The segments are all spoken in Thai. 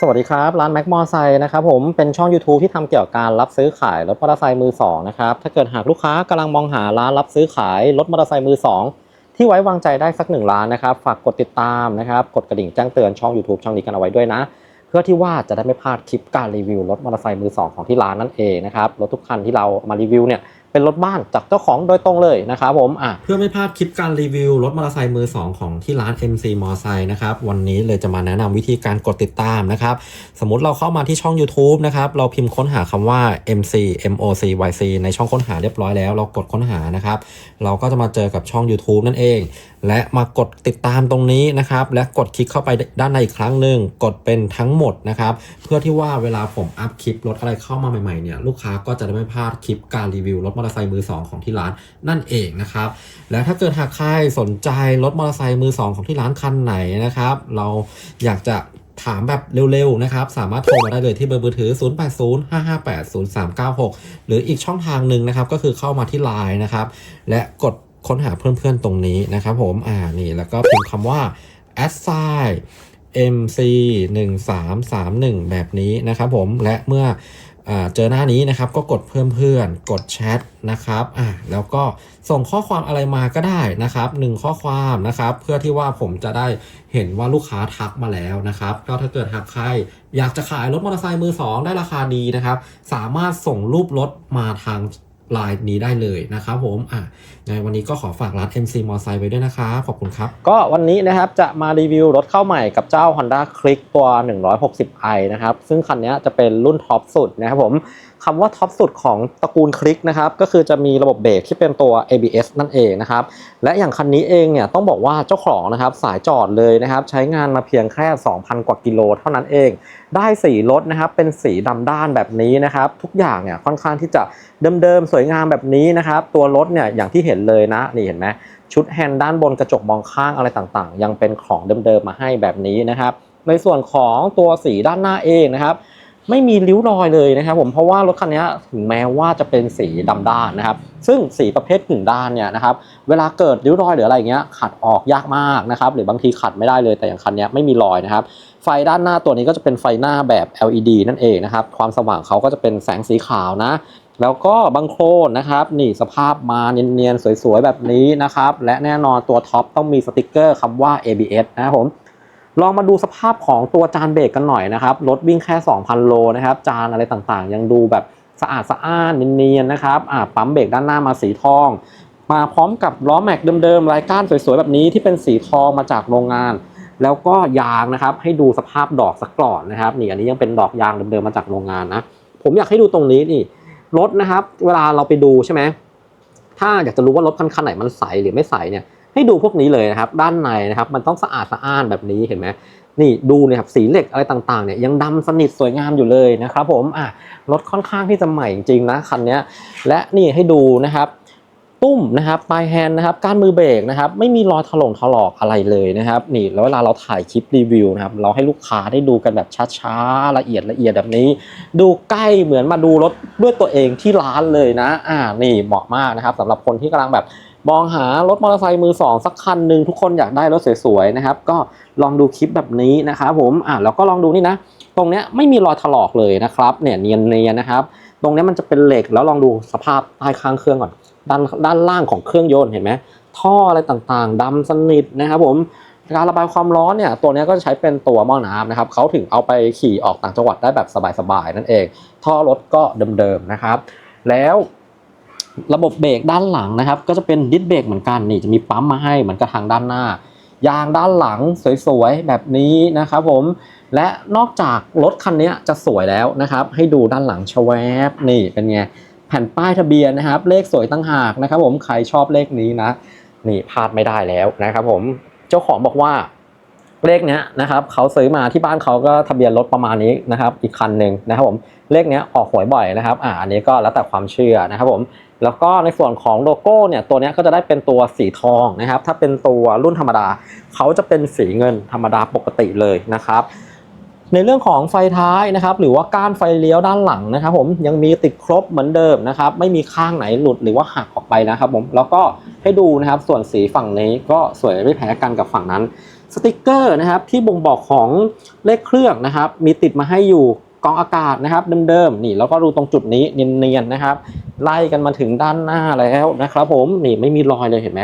สวัสดีครับ ร้านแม็กมอไซค์นะครับผมเป็นช่อง YouTube ที่ทำเกี่ยวกับการรับซื้อขายรถมอเตอร์ไซค์มือสองนะครับถ้าเกิดหากลูกค้ากำลังมองหาร้านรับซื้อขายรถมอเตอร์ไซค์มือสองที่ไว้วางใจได้สักหนึ่งร้านนะครับฝากกดติดตามนะครับกดกระดิ่งแจ้งเตือนช่อง YouTube ช่องนี้กันเอาไว้ด้วยนะ เพื่อที่ว่าจะได้ไม่พลาดคลิปการรีวิวรถมอเตอร์ไซค์มือสองของที่ร้านนั่นเองนะครับรถทุกคันที่เรามารีวิวเนี่ย เป็นรถบ้านจากเจ้าของโดยตรงเลยนะครับผมอะเพื่อไม่พลาดคลิปการรีวิวรถมอเตอร์ไซค์มือสองของที่ร้าน MC มอไซค์นะครับวันนี้เลยจะมาแนะนำวิธีการกดติดตามนะครับสมมติเราเข้ามาที่ช่อง YouTube นะครับเราพิมพ์ค้นหาคำว่า MC MOC YC ในช่องค้นหาเรียบร้อยแล้ว เรากดค้นหานะครับเราก็จะมาเจอกับช่อง YouTube นั่นเอง และมากดติดตามตรงนี้นะครับและกดคลิกเข้าไปด้านในอีกครั้งหนึ่งกดเป็นทั้งหมดนะครับเพื่อที่ว่าเวลาผมอัพคลิปรถอะไรเข้ามาใหม่ๆเนี่ยลูกค้าก็จะได้ไม่พลาดคลิปการรีวิวรถมอเตอร์อเตอร์ไซค์มือสองของที่ร้านนั่นเองนะครับ และถ้าเกิดหากใครสนใจรถมอเตอร์ไซค์มือสองของที่ร้านคันไหนนะครับ เราอยากจะถามแบบเร็วๆนะครับ สามารถโทรมาได้เลยที่เบอร์มือถือ 0805580396 หรืออีกช่องทางหนึ่งนะครับ ก็คือเข้ามาที่ Line นะครับ และกดค้นหาเพื่อนๆตรงนี้นะครับ ผม อ่า นี่ แล้วก็พิมพ์คำว่า assign mc 1 3 3 1แบบนี้นะครับผม และเมื่อ เจอหน้านี้นะครับก็กดเพิ่มเพื่อน กดแชทนะครับอ่าแล้วก็ส่งข้อความอะไรมาก็ได้นะครับหนึ่งข้อความนะครับ เพื่อที่ว่าผมจะได้เห็นว่าลูกค้าทักมาแล้วนะครับ ก็ถ้าเกิดหากใครอยากจะขายรถมอเตอร์ไซค์มือสองได้ราคาดีนะครับ สามารถส่งรูปรถมาทาง ไลน์นี้ได้เลยนะครับผมอะในวันนี้ก็ขอฝากร้าน MC มอไซค์ไว้ด้วยนะครับขอบคุณครับ ก็วันนี้นะครับจะมารีวิวรถเข้าใหม่กับเจ้า Honda Click ตัว 160i นะครับ ซึ่งคันนี้จะเป็นรุ่นท็อปสุดนะครับผม คำว่าท็อปสุดของตระกูลคลิกนะครับก็คือจะมีระบบเบรกที่เป็นตัว ABS นั่นเองนะครับและอย่างคันนี้เองเนี่ยต้องบอกว่าเจ้าของนะครับสายจอดเลยนะครับใช้งานมาเพียงแค่ 2,000 กว่ากิโลเท่านั้นเอง ได้สีรถนะครับเป็นสีดำด้านแบบนี้นะครับทุกอย่างเนี่ยค่อนข้างที่จะเดิมๆสวยงามแบบนี้นะครับตัวรถเนี่ยอย่างที่เห็นเลยนะนี่เห็นไหมชุดแฮนด์ด้านบนกระจกมองข้างอะไรต่างๆ ยังเป็นของเดิมๆมาให้แบบนี้นะครับในส่วนของตัวสีด้านหน้าเองนะครับ ไม่มีริ้วรอยเลยนะครับผมเพราะว่ารถคันนี้ถึงแม้ว่าจะเป็นสีดำด้านนะครับ ซึ่งสีประเภทกึ่งด้านเนี่ยนะครับเวลาเกิดริ้วรอยหรืออะไรเงี้ยขัดออกยากมากนะครับหรือบางทีขัดไม่ได้เลยแต่อย่างคันนี้ไม่มีรอยนะครับไฟด้านหน้าตัวนี้ก็จะเป็นไฟหน้าแบบ LED นั่นเองนะครับความสว่างเขาก็จะเป็นแสงสีขาวนะ แล้วก็บังโครนนะครับนี่สภาพมาเนียนๆสวยๆแบบนี้นะครับและแน่นอนตัวท็อปต้องมีสติกเกอร์คำว่า ABS นะครับผม ลองมาดูสภาพของตัวจานเบรกกันหน่อยนะครับ รถวิ่งแค่ 2,000 โลนะครับ จานอะไรต่างๆ ยังดูแบบสะอาดสะอ้านเนียนๆนะครับอ่าปั๊มเบรกด้านหน้ามาสีทอง มาพร้อมกับล้อแม็กเดิมๆลายก้านสวยๆแบบนี้ที่เป็นสีทองมาจากโรงงาน แล้วก็ยางนะครับ ให้ดูสภาพดอกสักก่อนนะครับ นี่อันนี้ยังเป็นดอกยางเดิมๆมาจากโรงงานนะ ผมอยากให้ดูตรงนี้นี่รถนะครับ เวลาเราไปดูใช่ไหมถ้าอยากจะรู้ว่ารถคันคันไหนมันใสหรือไม่ใสเนี่ย ให้ดูพวกนี้เลยนะครับ ด้านในนะครับมันต้องสะอาดสะอ้านแบบนี้เห็นไหมนี่ดูเนี่ยครับสีเหล็กอะไรต่างๆเนี่ยยังดำสนิทสวยงามอยู่เลยนะครับผมอะรถค่อนข้างที่จะใหม่จริงๆนะคันนี้และนี่ให้ดูนะครับตุ้มนะครับปลายแฮนด์นะครับกานมือเบรกนะครับไม่มีรอยถลงถลอกอะไรเลยนะครับนี่แล้วเวลาเราถ่ายคลิปรีวิวนะครับเราให้ลูกค้าได้ดูกันแบบช้าๆละเอียดละเอียดแบบนี้ ดูใกล้เหมือนมาดูรถด้วยตัวเองที่ร้านเลยนะอ่านี่เหมาะมากนะครับสำหรับคนที่กำลังแบบ มองหารถมอเตอร์ไซค์มือสองสักคันหนึ่งทุกคนอยากได้รถสวยๆนะครับ ก็ลองดูคลิปแบบนี้นะครับผมอ่าแล้วก็ลองดูนี่นะ ตรงเนี้ยไม่มีรอยถลอกเลยนะครับ เนี่ยเนียนๆนะครับ ตรงเนี้ยมันจะเป็นเหล็กแล้วลองดูสภาพใต้ข้างเครื่องก่อน ด้านด้านล่างของเครื่องยนต์เห็นไหมท่ออะไรต่างๆดำสนิทนะครับผมการระบายความร้อนเนี่ยตัวเนี้ยก็จะใช้เป็นตัวหม้อน้ำนะครับเขาถึงเอาไปขี่ออกต่างจังหวัดได้แบบสบายๆนั่นเอง ท่อรถก็เดิมๆนะครับ แล้ว ระบบเบรกด้านหลังนะครับ ก็จะเป็นดิสเบรกเหมือนกันนี่จะมีปั๊มมาให้เหมือนกับทางด้านหน้า ยางด้านหลังสวยๆแบบนี้นะครับผมและนอกจากรถคันนี้จะสวยแล้วนะครับ ให้ดูด้านหลังชแวบนี่เป็นไงแผ่นป้ายทะเบียนนะครับ เลขสวยตั้งหากนะครับ ผมใครชอบเลขนี้นะนี่พลาดไม่ได้แล้วนะครับ ผมเจ้าของบอกว่าเลขเนี้ยนะครับเขาซื้อมาที่บ้านเขาก็ทะเบียนรถประมาณนี้นะครับ อีกคันหนึ่งนะครับผมเลขเนี้ยออกหวยบ่อยนะครับอ่าอันนี้ก็แล้วแต่ความเชื่อนะครับผม แล้วก็ในส่วนของโลโก้เนี่ยตัวนี้ก็จะได้เป็นตัวสีทองนะครับ ถ้าเป็นตัวรุ่นธรรมดาเขาจะเป็นสีเงินธรรมดาปกติเลยนะครับ ในเรื่องของไฟท้ายนะครับ หรือว่าก้านไฟเลี้ยวด้านหลังนะครับ ผมยังมีติดครบเหมือนเดิมนะครับ ไม่มีข้างไหนหลุดหรือว่าหักออกไปนะครับ ผมแล้วก็ให้ดูนะครับส่วนสีฝั่งนี้ก็สวยไม่แพ้กันกับฝั่งนั้นสติกเกอร์นะครับที่บ่งบอกของเลขเครื่องนะครับ มีติดมาให้อยู่ กองอากาศนะครับเดิมๆนี่แล้วก็ดูตรงจุดนี้เนียนๆนะครับ ไล่กันมาถึงด้านหน้าแล้วนะครับผมนี่ไม่มีรอยเลยเห็นไหม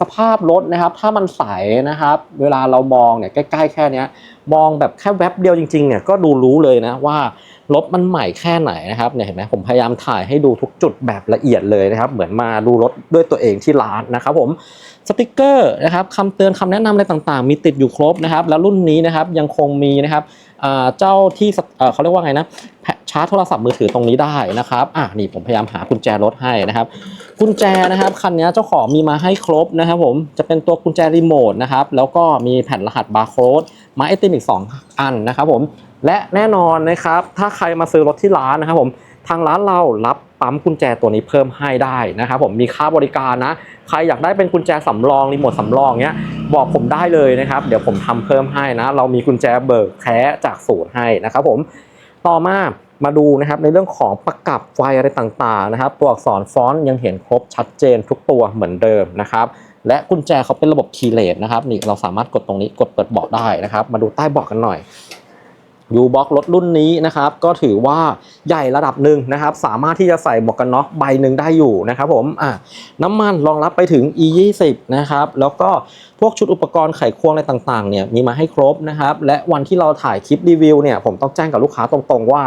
สภาพรถนะครับถ้ามันใสนะครับ เวลาเรามองเนี่ยใกล้ๆแค่เนี้ยมองแบบแค่แวบเดียวจริงๆเนี่ยก็ดูรู้เลยนะว่ารถมันใหม่แค่ไหนนะครับเนี่ยเห็นไหมผมพยายามถ่ายให้ดูทุกจุดแบบละเอียดเลยนะครับ เหมือนมาดูรถด้วยตัวเองที่ร้านนะครับผมสติกเกอร์นะครับคำเตือนคำแนะนำอะไรต่างๆ มีติดอยู่ครบนะครับ แล้วรุ่นนี้นะครับยังคงมีนะครับ เจ้าที่เขาเรียกว่าไงนะแผชาร์จโทรศัพท์มือถือตรงนี้ได้นะครับอะนี่ผมพยายามหากุญแจรถให้นะครับ กุญแจนะครับคันนี้เจ้าของมีมาให้ครบนะครับผมจะเป็นตัวกุญแจรีโมทนะครับแล้วก็มีแผ่นรหัสบาร์โค้ดมาไอติมอีก 2 อันนะครับผมและแน่นอนนะครับ ถ้าใครมาซื้อรถที่ร้านนะครับผมทางร้านเรารับปั๊มกุญแจตัวนี้เพิ่มให้ได้นะครับผมมีค่าบริการนะ ใครอยากได้เป็นกุญแจสำรองรีโมทสำรองเนี้ย บอกผมได้เลยนะครับ เดี๋ยวผมทำเพิ่มให้นะ เรามีกุญแจเบิกแท้จากศูนย์ให้นะครับผมต่อมามาดูนะครับในเรื่องของประกับไฟอะไรต่างๆนะครับ ตัวอักษรฟอนต์ยังเห็นครบชัดเจนทุกตัวเหมือนเดิมนะครับ และกุญแจเขาเป็นระบบคีย์เลสนะครับนี่เราสามารถกดตรงนี้กดเปิดเบาะได้นะครับ มาดูใต้เบาะกันหน่อยยูบ็อกรถรุ่นนี้นะครับ ก็ถือว่าใหญ่ระดับหนึ่งนะครับ สามารถที่จะใส่หมวกกันน็อกใบหนึ่งได้อยู่นะครับผมอะน้ำมันรองรับไปถึง e 2 0นะครับ แล้วก็ พวกชุดอุปกรณ์ไขควงอะไรต่างๆเนี่ยมีมาให้ครบนะครับและวันที่เราถ่ายคลิปรีวิวเนี่ยผมต้องแจ้งกับลูกค้าตรงๆว่า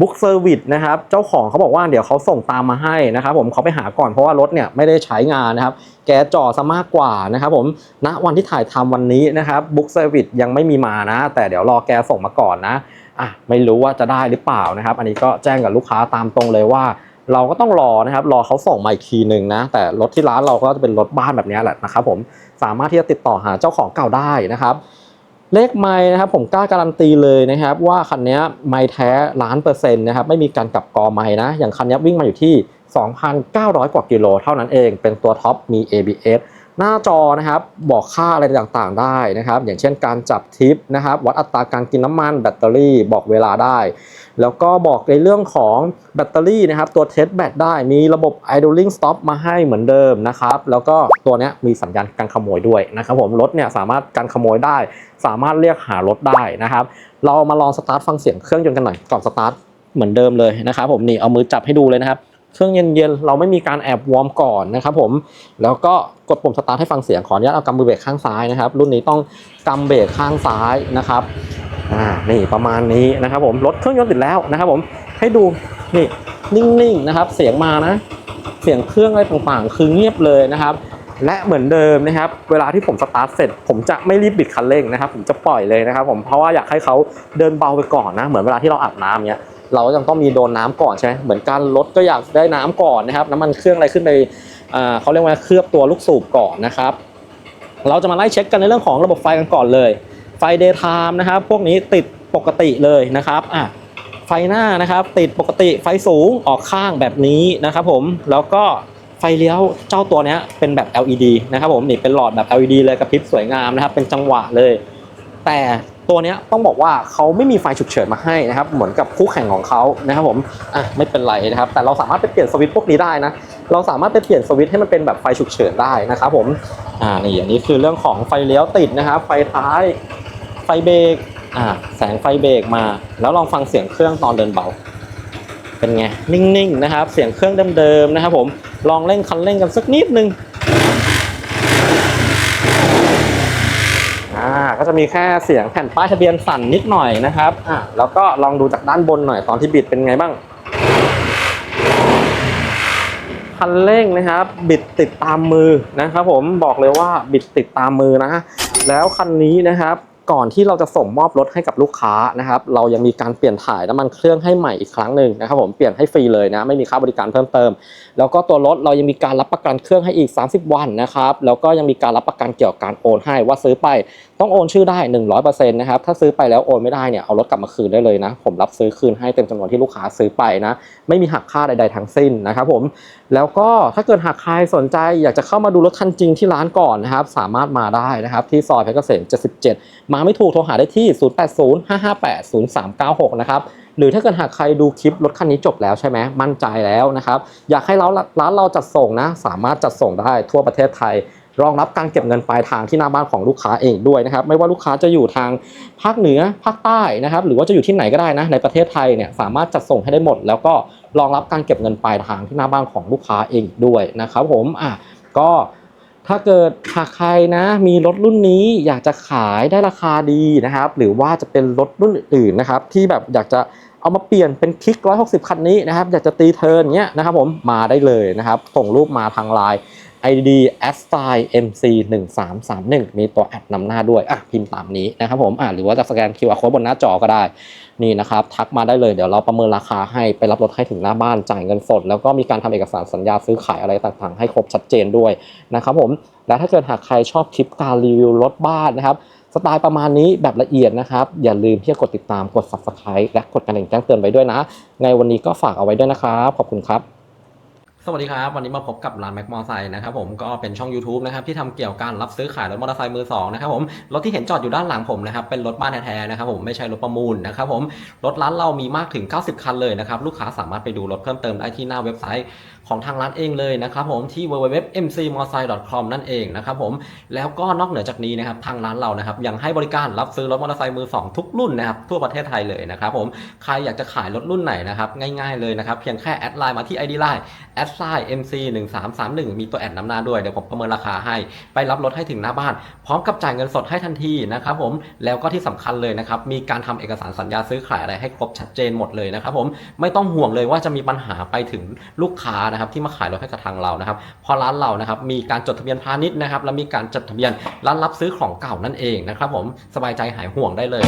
บุ๊กเซอร์วิสนะครับเจ้าของเขาบอกว่าเดี๋ยวเขาส่งตามมาให้นะครับผมเขาไปหาก่อนเพราะว่ารถเนี่ยไม่ได้ใช้งานนะครับแกจ่อซะมากกว่านะครับผมณวันที่ถ่ายทำวันนี้นะครับบุ๊กเซอร์วิสยังไม่มีมานะ แต่เดี๋ยวรอแกส่งมาก่อนนะอะไม่รู้ว่าจะได้หรือเปล่านะครับ อันนี้ก็แจ้งกับลูกค้าตามตรงเลยว่า เราก็ต้องรอนะครับรอเขาส่งมาอีกทีหนึ่งนะแต่รถที่ร้านเราก็จะเป็นรถบ้านแบบนี้แหละนะครับผมสามารถที่จะติดต่อหาเจ้าของเก่าได้นะครับ เลขไม้นะครับผมกล้าการันตีเลยนะครับ ว่าคันนี้ไม้แท้ล้านเปอร์เซ็นต์นะครับไม่มีการกลับกอไม้นะ อย่างคันนี้วิ่งมาอยู่ที่ 2,900 กว่ากิโลเท่านั้นเอง เป็นตัวท็อปมี ABS หน้าจอนะครับบอกค่าอะไรต่างๆได้นะครับ อย่างเช่นการจับทิปนะครับวัดอัตราการกินน้ำมันแบตเตอรี่บอกเวลาได้ แล้วก็บอกในเรื่องของแบตเตอรี่นะครับ ตัวเทสแบตได้มีระบบ idling stop มาให้เหมือนเดิมนะครับ แล้วก็ตัวนี้มีสัญญาณการขโมยด้วยนะครับผมรถเนี่ยสามารถการขโมยได้ สามารถเรียกหารถได้นะครับ เรามาลองสตาร์ทฟังเสียงเครื่องยนต์กันหน่อยก่อนสตาร์ทเหมือนเดิมเลยนะครับผมนี่เอามือจับให้ดูเลยนะครับเครื่องเย็นๆ เราไม่มีการแอบวอร์มก่อนนะครับผม แล้วก็กดปุ่มสตาร์ทให้ฟังเสียงขออนุญาตเอากำมือเบรกข้างซ้ายนะครับ รุ่นนี้ต้องกำเบรกข้างซ้ายนะครับ อ่านี่ประมาณนี้นะครับผมรถเครื่องยนต์ติดแล้วนะครับผมให้ดูนี่นิ่งๆนะครับ เสียงมานะ เสียงเครื่องอะไรต่างๆ คือเงียบเลยนะครับ และเหมือนเดิมนะครับ เวลาที่ผมสตาร์ทเสร็จ ผมจะไม่รีบบิดคันเร่งนะครับ ผมจะปล่อยเลยนะครับ ผมเพราะว่าอยากให้เขาเดินเบาไปก่อนนะ เหมือนเวลาที่เราอาบน้ำเนี้ยเราก็ยังต้องมีโดนน้ำก่อนใช่ไหมเหมือนการรถก็อยากได้น้ำก่อนนะครับ น้ำมันเครื่องอะไรขึ้นไปเขาเรียกว่าเคลือบตัวลูกสูบก่อนนะครับ เราจะมาไล่เช็คกันในเรื่องของระบบไฟกันก่อนเลย ไฟ daytime นะครับ พวกนี้ติดปกติเลยนะครับอะไฟหน้านะครับ ติดปกติไฟสูงออกข้างแบบนี้นะครับผมแล้วก็ไฟเลี้ยวเจ้าตัวนี้เป็นแบบ LED นะครับผมนี่เป็นหลอดแบบ LED เลยกระพริบสวยงามนะครับ เป็นจังหวะเลย แต่ตัวนี้ต้องบอกว่าเขาไม่มีไฟฉุกเฉินมาให้นะครับ เหมือนกับคู่แข่งของเขานะครับผมอะไม่เป็นไรนะครับ แต่เราสามารถไปเปลี่ยนสวิตช์พวกนี้ได้นะเราสามารถไปเปลี่ยนสวิตช์ให้มันเป็นแบบไฟฉุกเฉินได้นะครับผมอ่านี่อย่างนี้คือเรื่องของไฟเลี้ยวติดนะครับ ไฟท้าย ฟเบรกอ่าแสงไฟเบรกมา แล้วลองฟังเสียงเครื่องตอนเดินเบา เป็นไง นิ่งๆนะครับ เสียงเครื่องเดิมๆนะครับผมลองเร่งคันเร่งกันสักนิดนึงอ่าก็จะมีแค่เสียงแผ่นป้ายทะเบียนสั่นนิดหน่อยนะครับอ่าแล้วก็ลองดูจากด้านบนหน่อยตอนที่บิดเป็นไงบ้างคันเร่งนะครับ บิดติดตามมือนะครับ ผมบอกเลยว่าบิดติดตามมือนะแล้วคันนี้นะครับ ก่อนที่เราจะส่งมอบรถให้กับลูกค้านะครับเรายังมีการเปลี่ยนถ่ายน้ำมันเครื่องให้ใหม่อีกครั้งหนึ่งนะครับผมเปลี่ยนให้ฟรีเลยนะไม่มีค่าบริการเพิ่มเติม แล้วก็ตัวรถเรายังมีการรับประกันเครื่องให้อีก 30 วันนะครับแล้วก็ยังมีการรับประกันเกี่ยวกับการโอนให้ว่าซื้อไป ต้องโอนชื่อได้ 100%นะครับถ้าซื้อไปแล้วโอนไม่ได้เนี่ยเอารถกลับมาคืนได้เลยนะ ผมรับซื้อคืนให้เต็มจำนวนที่ลูกค้าซื้อไปนะไม่มีหักค่าใด ๆ ทั้งสิ้นนะครับผมแล้วก็ถ้าเกิดหากใครสนใจอยากจะเข้ามาดูรถคันจริงที่ร้านก่อนนะครับสามารถมาได้นะครับที่ซอยเพชรเกษม 77 มาไม่ถูกโทรหาได้ที่ 0805580396 นะครับหรือถ้าเกิดหากใครดูคลิปรถคันนี้จบแล้วใช่ไหมมั่นใจแล้วนะครับอยากให้ราร้านเราจัดส่งนะสามารถจัดส่งได้ทั่วประเทศไทย รองรับการเก็บเงินปลายทางที่หน้าบ้านของลูกค้าเองด้วยนะครับ ไม่ว่าลูกค้าจะอยู่ทางภาคเหนือภาคใต้นะครับ หรือว่าจะอยู่ที่ไหนก็ได้นะ ในประเทศไทยเนี่ยสามารถจัดส่งให้ได้หมด แล้วก็รองรับการเก็บเงินปลายทางที่หน้าบ้านของลูกค้าเองด้วยนะครับ ผมอะก็ถ้าเกิดหากใครนะมีรถรุ่นนี้อยากจะขายได้ราคาดีนะครับ หรือว่าจะเป็นรถรุ่นอื่นนะครับ ที่แบบอยากจะเอามาเปลี่ยนเป็นคลิก 160 คันนี้นะครับ อยากจะตีเทิร์นเงี้ยนะครับผมมาได้เลยนะครับ ส่งรูปมาทางไลน์ ID a s t y MC 1 3 3 1มีตัวแอดนำหน้าด้วยอะพิมพ์ตามนี้นะครับผมอะหรือว่าจะสแกน QR code บนหน้าจอก็ได้นี่นะครับทักมาได้เลยเดี๋ยวเราประเมินราคาให้ไปรับรถให้ถึงหน้าบ้านจ่ายเงินสด แล้วก็มีการทำเอกสารสัญญาซื้อขายอะไรต่างๆ ให้ครบชัดเจนด้วยนะครับผมและถ้าเกิดหากใครชอบคลิปการรีวิวรถบ้านนะครับสไตล์ประมาณนี้แบบละเอียดนะครับ อย่าลืมที่จะกดติดตามกด subscribe และกดกระดิ่งแจ้งเตือนไว้ด้วยนะ ในวันนี้ก็ฝากเอาไว้ด้วยนะครับ ขอบคุณครับ สวัสดีครับ วันนี้มาพบกับร้านแม็กมอไซค์นะครับผมก็เป็นช่อง YouTube นะครับที่ทำเกี่ยวกับการรับซื้อขายรถมอเตอร์ไซค์มือสองนะครับผมรถที่เห็นจอดอยู่ด้านหลังผมนะครับเป็นรถบ้านแท้ๆนะครับผมไม่ใช่รถประมูลนะครับผมรถร้านเรามีมากถึง 90 คันเลยนะครับลูกค้าสามารถไปดูรถเพิ่มเติมได้ที่หน้าเว็บไซต์ ของทางร้านเองเลยนะครับผมที่ www.mcmotorcycle.com นั่นเองนะครับผมแล้วก็นอกเหนือจากนี้นะครับทางร้านเรานะครับยังให้บริการรับซื้อรถมอเตอร์ไซค์มือสองทุกรุ่นนะครับทั่วประเทศไทยเลยนะครับผมใครอยากจะขายรถรุ่นไหนนะครับง่ายๆเลยนะครับเพียงแค่แอดไลน์มาที่ ID Line แอดไซน์ MC 1 3 3 1มีตัวแอดนำหน้าด้วยเดี๋ยวผมประเมินราคาให้ไปรับรถให้ถึงหน้าบ้าน พร้อมกับจ่ายเงินสดให้ทันทีนะครับผมแล้วก็ที่สำคัญเลยนะครับมีการทำเอกสารสัญญาซื้อขายอะไรให้ครบชัดเจนหมดเลยนะครับผมไม่ต้องห่วงเลยว่าจะมีปัญหาไปถึงลูกค้านะครับที่มาขายรถให้กับทางเรานะครับเพราะร้านเรานะครับมีการจดทะเบียนพาณิชย์นะครับและมีการจดทะเบียนร้านรับซื้อของเก่านั่นเองนะครับผมสบายใจหายห่วงได้เลย